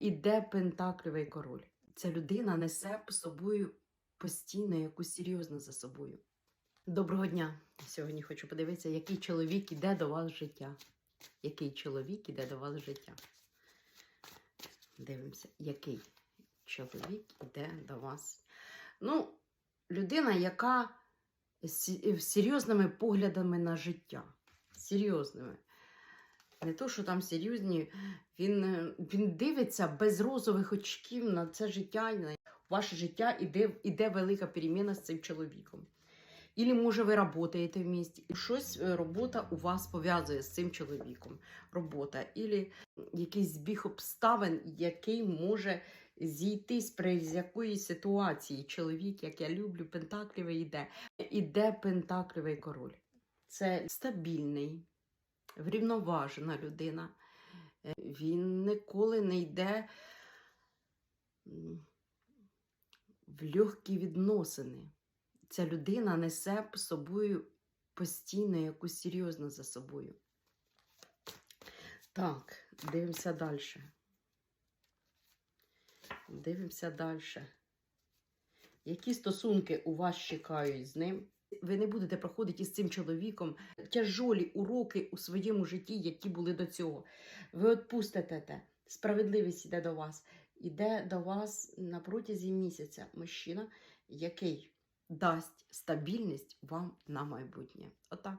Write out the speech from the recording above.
Іде пентаклевий король. Ця людина несе по собою постійно якусь серйозну за собою. Доброго дня! Сьогодні хочу подивитися, який чоловік іде до вас життя. Який чоловік іде до вас життя. Дивимося, який чоловік іде до вас. Ну, людина, яка з з серйозними поглядами на життя. Серйозними. Не то, що там серйозні, він, е, він дивиться без розових очків на це життя, на ваше життя іде, іде велика переміна з цим чоловіком. Ілі, може, ви працюєте в місті, і щось е, робота у вас пов'язує з цим чоловіком. Робота, ілі якийсь збіг обставин, який може зійтись при якоїсь ситуації. Чоловік, як я люблю, пентаклівий йде. Іде пентаклівий король. Це стабільний, врівноважена людина. Е, Він ніколи не йде в легкі відносини. Ця людина несе собою постійно якусь серйозну за собою. Так, дивимося далі. Дивимося далі. Які стосунки у вас чекають з ним? Ви не будете проходити із цим чоловіком тяжолі уроки у своєму житті, які були до цього. Ви відпустите те. Справедливість іде до вас. Іде до вас на протязі місяця мужчина, який дасть стабільність вам на майбутнє. Отак.